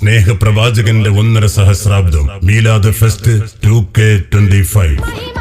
സ്നേഹപ്രവാചകന്റെ ഒന്നര സഹസ്രാബ്ദം. Milad fest two K twenty five. മഹിമ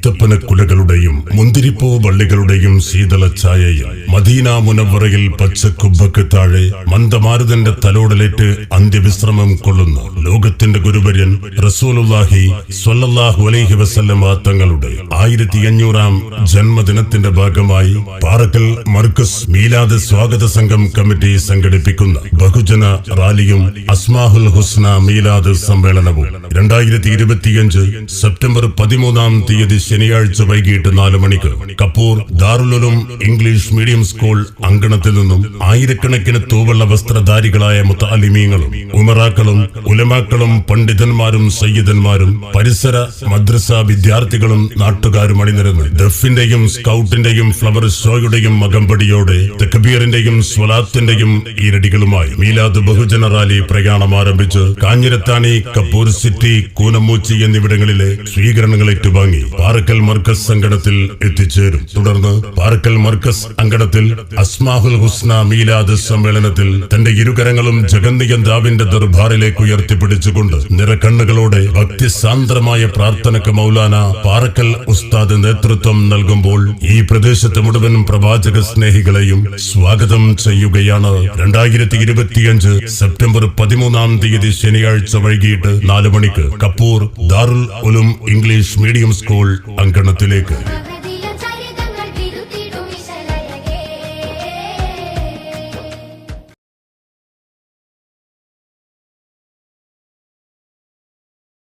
ഈത്തപ്പന കുലകളുടെയും മുന്തിരിപ്പൂ വള്ളികളുടെയും ശീതള ഛായയിൽ മദീന മുനവറയിൽ പച്ചക്കുബക്ക് താഴെ മന്ദമാരുതന്റെ തലോടലേറ്റ് അന്ത്യവിശ്രമം കൊള്ളുന്നു. ലോകത്തിന്റെ ഗുരുവര്യൻ റസൂലുല്ലാഹി സ്വല്ലല്ലാഹു അലൈഹി വസല്ലമ തങ്ങളുടെ ആയിരത്തി അഞ്ഞൂറാം ജന്മദിനത്തിന്റെ ഭാഗമായി പാറക്കൽ മർക്കസ് മീലാദ് സ്വാഗത സംഘം കമ്മിറ്റി സംഘടിപ്പിക്കുന്ന ബഹുജന റാലിയും അസ്മാഹുൽ ഹുസ്ന മീലാദ് സമ്മേളനവും രണ്ടായിരത്തി ഇരുപത്തിയഞ്ച് സെപ്റ്റംബർ പതിമൂന്നാം തീയതി ശനിയാഴ്ച വൈകിട്ട് നാല് മണിക്ക് Kappur Darul Uloom English medium school അങ്കണത്തിൽ നിന്നും ആയിരക്കണക്കിന് തൂവള്ള വസ്ത്രധാരികളായ മുത്താലിമീങ്ങളും ഉമറാക്കളും ഉലമാക്കളും പണ്ഡിതന്മാരും സയ്യിദന്മാരും പരിസര മദ്രസ വിദ്യാർത്ഥികളും നാട്ടുകാരും അണിനിരന്ന് ദഫിന്റെയും സ്കൗട്ടിന്റെയും ഫ്ലവർ ഷോയുടെയും മകമ്പടിയോടെ തെക്കബീറിന്റെയും സ്വലാത്തിന്റെയും ഈരടികളുമായി മീലാദ് ബഹുജന റാലി പ്രയാണം ആരംഭിച്ച് കാഞ്ഞിരത്താണി കപ്പൂർ സിറ്റി കൂനമൂച്ചി എന്നിവിടങ്ങളിലെ സ്വീകരണങ്ങൾ ഏറ്റുവാങ്ങി. പാറക്കൽ മർക്കസ് സംഘടത്തിൽ എത്തിച്ചേരും. തുടർന്ന് പാറക്കൽ മർക്കസ് അങ്കണത്തിൽ അസ്മാഹുൽ ഹുസ്ന മീലാദ് സമ്മേളനത്തിൽ തന്റെ ഇരുകരങ്ങളും ജഗന്നികന്താവിന്റെ ദർബാറിലേക്ക് ഉയർത്തിപ്പിടിച്ചുകൊണ്ട് നിറക്കണ്ണുകളോടെ ഭക്തിസാന്ദ്രമായ പ്രാർത്ഥനക്ക് മൗലാന പാറക്കൽ ഉസ്താദ് നേതൃത്വം നൽകുമ്പോൾ ഈ പ്രദേശത്ത് മുഴുവൻ പ്രവാചക സ്നേഹികളെയും സ്വാഗതം ചെയ്യുകയാണ്. രണ്ടായിരത്തി ഇരുപത്തിയഞ്ച് സെപ്റ്റംബർ പതിമൂന്നാം തീയതി ശനിയാഴ്ച വൈകിട്ട് നാല് മണിക്ക് Kappur Darul Uloom English medium school അങ്കണത്തിലേക്ക്.